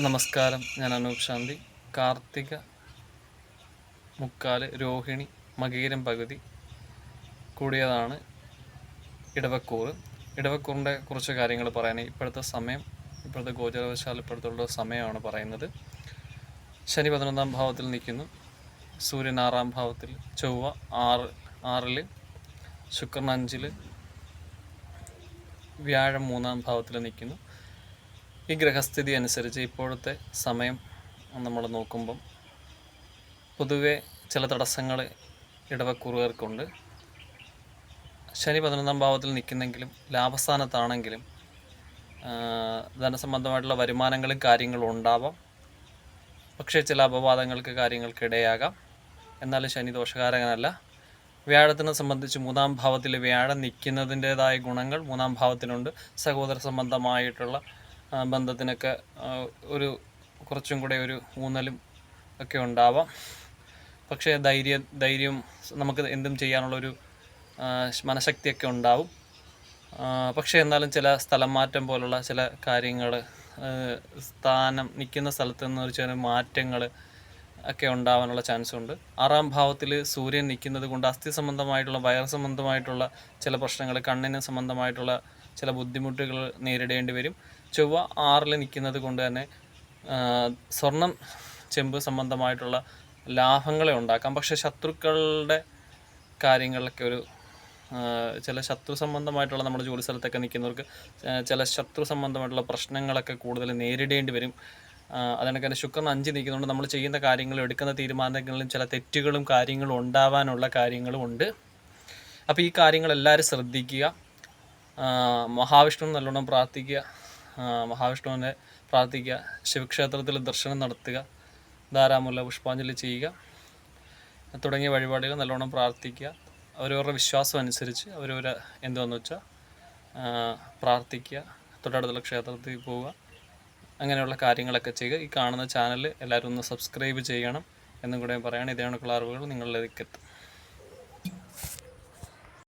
നമസ്കാരം. ഞാൻ അനൂപ് ശാന്തി. കാർത്തിക മുക്കാൽ രോഹിണി മകീരം പകുതി. കൂടിയതാണ് ഇടവക്കൂറ്. ഇടവക്കൂറിന്റെ കുറച്ച് കാര്യങ്ങൾ പറയാനായി. ഇപ്പോഴത്തെ സമയം ഇപ്പോഴത്തെ ഗോചരവശാൽ ഇപ്പോഴത്തുള്ള സമയമാണ് പറയുന്നത്. ശനി പതിനൊന്നാം ഭാവത്തിൽ നിൽക്കുന്നു. സൂര്യൻ ആറാം ഭാവത്തിൽ. ചൊവ്വ ആറ് ആറിൽ ശുക്രൻ അഞ്ചിൽ വ്യാഴം മൂന്നാം ഭാവത്തിൽ നിൽക്കുന്നു. ഈ ഗ്രഹസ്ഥിതി അനുസരിച്ച് ഇപ്പോഴത്തെ സമയം നമ്മൾ നോക്കുമ്പം പൊതുവെ ചില തടസ്സങ്ങൾ ഇടവക്കുറുകർക്കുണ്ട്. ശനി പതിനൊന്നാം ഭാവത്തിൽ നിൽക്കുന്നെങ്കിലും ലാഭസ്ഥാനത്താണെങ്കിലും ധനസംബന്ധമായിട്ടുള്ള വരുമാനങ്ങളും കാര്യങ്ങളും ഉണ്ടാവാം. പക്ഷേ ചില അപവാദങ്ങൾക്ക് കാര്യങ്ങൾക്ക് ഇടയാകാം. എന്നാലും ശനി ദോഷകാരകനല്ല. വ്യാഴത്തിനെ സംബന്ധിച്ച് മൂന്നാം ഭാവത്തിൽ വ്യാഴം നിൽക്കുന്നതിന്റെതായ ഗുണങ്ങൾ മൂന്നാം ഭാവത്തിനുണ്ട്. സഹോദര സംബന്ധമായിട്ടുള്ള ബന്ധത്തിനൊക്കെ ഒരു കുറച്ചും കൂടെ ഒരു ഊന്നലും ഒക്കെ ഉണ്ടാവാം. പക്ഷേ ധൈര്യ ധൈര്യം നമുക്ക് എന്തും ചെയ്യാനുള്ളൊരു മനഃശക്തിയൊക്കെ ഉണ്ടാവും. പക്ഷേ എന്നാലും ചില സ്ഥലം മാറ്റം പോലുള്ള ചില കാര്യങ്ങൾ സ്ഥാനം നിൽക്കുന്ന സ്ഥലത്ത് നിന്ന് ഒരു ചില മാറ്റങ്ങൾ ഒക്കെ ഉണ്ടാവാനുള്ള ചാൻസ് ഉണ്ട്. ആറാം ഭാവത്തിൽ സൂര്യൻ നിൽക്കുന്നത് കൊണ്ട് അസ്ഥി സംബന്ധമായിട്ടുള്ള വയർ സംബന്ധമായിട്ടുള്ള ചില പ്രശ്നങ്ങൾ കണ്ണിന് സംബന്ധമായിട്ടുള്ള ചില ബുദ്ധിമുട്ടുകൾ നേരിടേണ്ടി വരും. ചൊവ്വ ആറിൽ നിൽക്കുന്നത് കൊണ്ട് തന്നെ സ്വർണം ചെമ്പ് സംബന്ധമായിട്ടുള്ള ലാഭങ്ങളെ ഉണ്ടാക്കാം. പക്ഷെ ശത്രുക്കളുടെ കാര്യങ്ങളിലൊക്കെ ഒരു ചില ശത്രു സംബന്ധമായിട്ടുള്ള നമ്മുടെ ജോലി സ്ഥലത്തൊക്കെ നിൽക്കുന്നവർക്ക് ചില ശത്രു സംബന്ധമായിട്ടുള്ള പ്രശ്നങ്ങളൊക്കെ കൂടുതൽ നേരിടേണ്ടി വരും. അതിനൊക്കെ തന്നെ ശുക്രൻ അഞ്ച് നിൽക്കുന്നതുകൊണ്ട് നമ്മൾ ചെയ്യുന്ന കാര്യങ്ങളും എടുക്കുന്ന തീരുമാനങ്ങളിലും ചില തെറ്റുകളും കാര്യങ്ങളും ഉണ്ടാവാനുള്ള കാര്യങ്ങളും ഉണ്ട്. അപ്പോൾ ഈ കാര്യങ്ങൾ എല്ലാവരും ശ്രദ്ധിക്കുക മഹാവിഷ്ണു നല്ലോണം പ്രാർത്ഥിക്കുക. മഹാവിഷ്ണുവിനെ പ്രാർത്ഥിക്കുക ശിവക്ഷേത്രത്തിൽ ദർശനം നടത്തുക ധാരാമുല്ല പുഷ്പാഞ്ജലി ചെയ്യുക തുടങ്ങിയ വഴിപാടുകൾ നല്ലോണം പ്രാർത്ഥിക്കുക. അവരവരുടെ വിശ്വാസം അനുസരിച്ച് അവരവർ എന്തുവെന്ന് വെച്ചാൽ പ്രാർത്ഥിക്കുക തൊട്ടടുത്തുള്ള ക്ഷേത്രത്തിൽ പോവുക അങ്ങനെയുള്ള കാര്യങ്ങളൊക്കെ ചെയ്യുക. ഈ കാണുന്ന ചാനൽ എല്ലാവരും ഒന്ന് സബ്സ്ക്രൈബ് ചെയ്യണം എന്നും കൂടെ പറയണം. ഇതേ കണക്കുള്ള അറിവുകൾ നിങ്ങളിലേക്ക് എത്തും.